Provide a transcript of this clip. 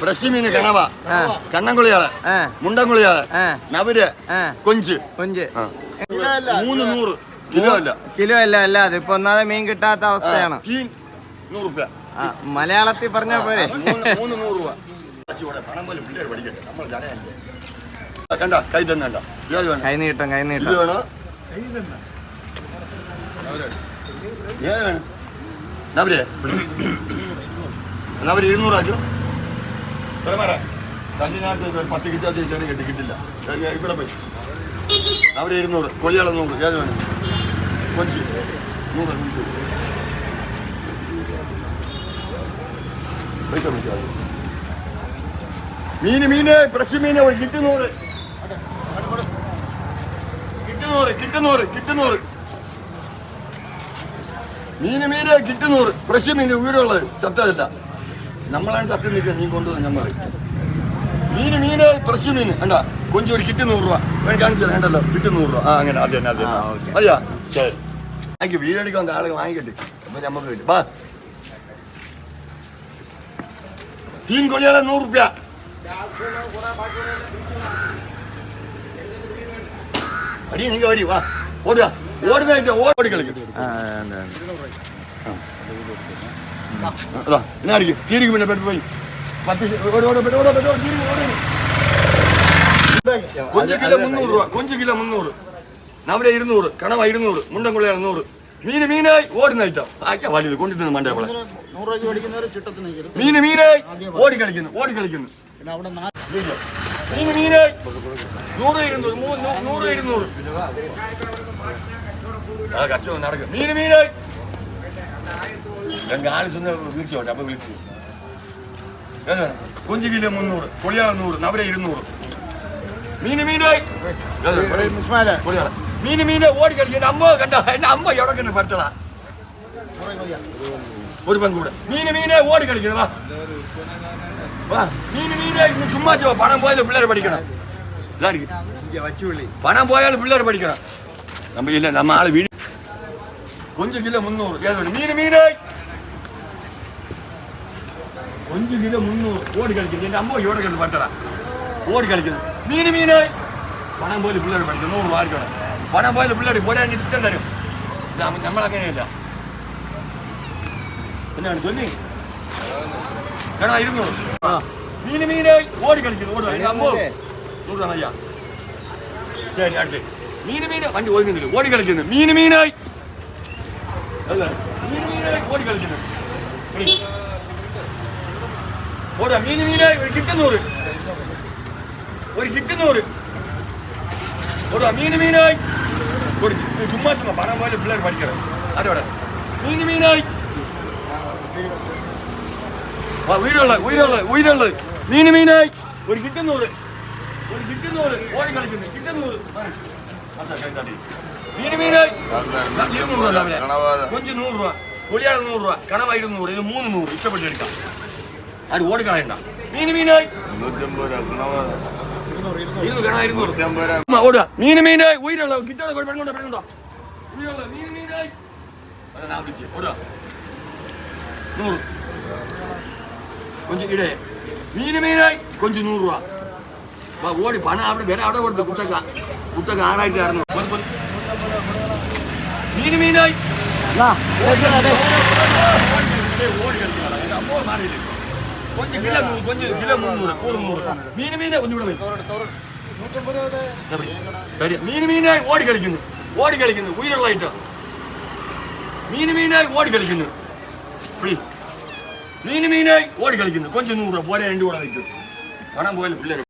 മീൻ കണവ. ആ. മുണ്ടൻകുളിയാൾ നവര് കൊഞ്ച്. കൊഞ്ച്. മൂന്ന് നൂറ് കിലോ അല്ല. കിലോ അല്ല അല്ല അതിപ്പോ ഒന്നാമതെ മീൻ കിട്ടാത്ത അവസ്ഥയാണ്. തീൻ നൂറ് രൂപ ആ, മലയാളത്തിൽ പറഞ്ഞ പോരെ? മൂന്ന് മൂന്ന് നൂറ് രൂപ. പണം പോലെ പിള്ളേർ പഠിക്കട്ടെ. നമ്മൾ ജനയല്ലേ ആ, കണ്ട കൈ തന്നെ കണ്ട. ഏത് വേണം? കൈ നീട്ടം കൈ ഇത് നീട്ടം. വേണോ? നവരെ നവര് ഇരുന്നൂറാച്ചു ഇവിടെ പോയി. അവർ ഇരുന്നൂറ്. കൊല്ലിയാളം നൂറ്. ഏത് വേണം? നൂറ്. മീന് മീന്. ഫ്രഷ് മീന് കിട്ടുന്നൂറ്. കിട്ടുന്നൂറ് കിട്ടുന്നൂറ് കിട്ടുന്നൂറ്. മീന് മീന്. കിട്ടുന്നൂറ്. ഫ്രഷ് മീന്. നമ്മളാണ് സത്യം നിൽക്കുന്നത് നീ കൊണ്ടുവന്ന് ഞാൻ പറയും. മീന് മീന് ഫ്രഷ് മീന് കണ്ട? കൊഞ്ച് ഒരു കിറ്റ് നൂറ് രൂപ. വേണം കാണിച്ചു വേണ്ടല്ലോ കിറ്റ് നൂറ് രൂപ. ആ അങ്ങനെ. അതെ തന്നെ അതെ അയ്യാ ശരി. എനിക്ക് വീടടിക്കാൻ ആളെ വാങ്ങിക്കട്ടെ. അപ്പൊ നമുക്ക് കിട്ടും. വാ തീൻ കൊള്ളിയാളെ നൂറ് റുപ്യ അടി നീ വരി വാ. ഓടുക. ഓടുന്ന ഓടി കളിക്കും. അതാ എന്നാ അടിക്കും തീരിക്കും പിന്നെ പെട്ട് പോയി പത്ത് ഓടി ഓടി പെട്ട് ഓടി പെട്ട് തീരിക്കും ഓടി. കൊഞ്ച് കിലോ മുന്നൂറ് രൂപ കൊഞ്ച് കിലോ മുന്നൂറ്. നവരെ ഇരുന്നൂറ് കണവ ഇരുന്നൂറ് മുണ്ടൻകുള്ളിയാണ് നൂറ് മീന് മീനായി ഓടുന്ന ഐറ്റം ആക്കിയാ വലുത് കൊണ്ടിരുന്നു മണ്ടേ നിൽക്കരുത്. മീന് മീനായി ഓടി. കളിക്കുന്നു ഓടി കളിക്കുന്നു. മീന് മീനായി. നൂറ് ഇരുന്നൂറ് നൂറ് ഇരുന്നൂറ്. ആ കച്ചവടം നടക്കും മീന് മീനായി. ആൾ ചെന്ന് വിളിച്ചോട്ടെ അപ്പൊ വിളിച്ചു. ഏതാണ് കൊഞ്ച് കിലോ മുന്നൂറ് പൊളിയാ നൂറ് നവര ഇരുന്നൂറ്. മീന് മീനായി. മീന് മീനെ ഓടി കളിക്കും എന്റെ അമ്മ കണ്ട? എന്റെ അമ്മ എവിടെ പറ്റടാ ഒരു പെൺകൂടെ മീന് മീനെ ഓടി കളിക്കണം വാ. വാ. മീന് മീനെ ചുമ്മാ ചുമ്മാ പണം പോയാലും പിള്ളേർ പഠിക്കണം. പണം പോയാലും പിള്ളേർ പഠിക്കണം. നമ്മ ഇല്ല നമ്മ ആൾ വീട് കൊഞ്ച് കിലോ മുന്നൂറ് മീന് മീനായി കൊഞ്ച് കിലോ മുന്നൂറ്. ഓടി കളിക്കുന്നു എന്റെ അമ്മ ഓടി കളിക്കുന്നു പറ്റടാ. ഓടി കളിക്കുന്നു മീന് മീനായി പണം പോലെ പിള്ളേർ പഠിക്കും. നൂറ് രൂപ ആയിരിക്കണം പണം പോലെ പിള്ളേർ പോരാൻ ഇഷ്ടം തരും. നമ്മളങ്ങനെയല്ല എന്നാണ് ചൊല്ലി? എടാ ഇരുന്നു ആ. മീന് മീനായി ഓടി കളിക്കുന്നു ഓടുക എന്റെ അമ്മോ. നൂറ് അയ്യാ. ശരി അടുത്ത്. മീന് മീന്. വണ്ടി ഒതുങ്ങുന്നില്ല ഓടി കളിക്കുന്നു. മീന് മീനായി. അല്ല. മീന് മീനായി. ഓടി കളിക്കുന്നു. എടി. മീൻ മീന് മീനായി ഒരു കിട്ടുന്നൂറ് ഒരു കിട്ടുന്നൂറ് ഓടുക മീൻ മീനായി. ഒരു ചുമ്മാ ചുമ്മാ പണം പോലെ പിള്ളേർ പഠിക്കണം. അതോടെ മീൻ മീനായി. ആ ഉയരുള്ള ഉയരുള്ള ഉയരുള്ള മീൻ മീനായി. ഒരു കിട്ടുന്നൂറ് ഒരു കിട്ടുന്നൂറ് ഓടി കളിക്കുന്നു കിട്ടുന്നൂറ് അതാ, കൈ തട്ടി. മീന് മീനായി. ഇരുന്നൂറ് കൊഞ്ച് നൂറ് രൂപ കൊളിയാൾ നൂറ് രൂപ കണവ ഇരുന്നൂറ് ഇത് മൂന്ന് നൂറ്. ഇഷ്ടപ്പെട്ട് എടുക്കാം. ആരും ഓടിക്കളയണ്ട മീന് മീനായി. ഇരുന്നൂറ് കണവ ഇരുന്നൂറ് ഉമ്മ, ഓടുക. മീന് മീനായി. ഉയരുള്ള കിട്ടാതെ പെണ്ണുണ്ടോ പെണ്ണുണ്ടോ? ഉയരുള്ള മീന് മീനായി. അതാ ഞാൻ വിളിച്ചത്. ഓടുക. നൂറ്. കൊഞ്ച് ഇടേ. മീന് മീനായി. കൊഞ്ച് നൂറ് രൂപ. വാ, ഓടി. പണം അവിടെ വില അവിടെ കൊടുത്ത് കുട്ടക്ക കുട്ടക്ക പോര്. മീന് മീനായി. ഓടി കളിക്കണം. അമ്മോ മാറിയില്ലേ? നൂറ്, കൊഞ്ച് കിലോ മുന്നൂറ് കൂറ് നൂറ്. മീന് മീനെ കൊഞ്ചൂടെ പോയി. നൂറ്റമ്പത് രൂപ ശരി. മീന് മീനായി ഓടി കളിക്കുന്നു. ഓടി കളിക്കുന്നു. ഉയരുള്ളതായിട്ട് മീന് മീനായി ഓടി കളിക്കുന്നു. മീന് മീനായി ഓടി കളിക്കുന്നു. കൊഞ്ച് നൂറ് പോലെ രണ്ടു കൂടെ നിൽക്കും. കാണാൻ പോയാലും പിള്ളേർ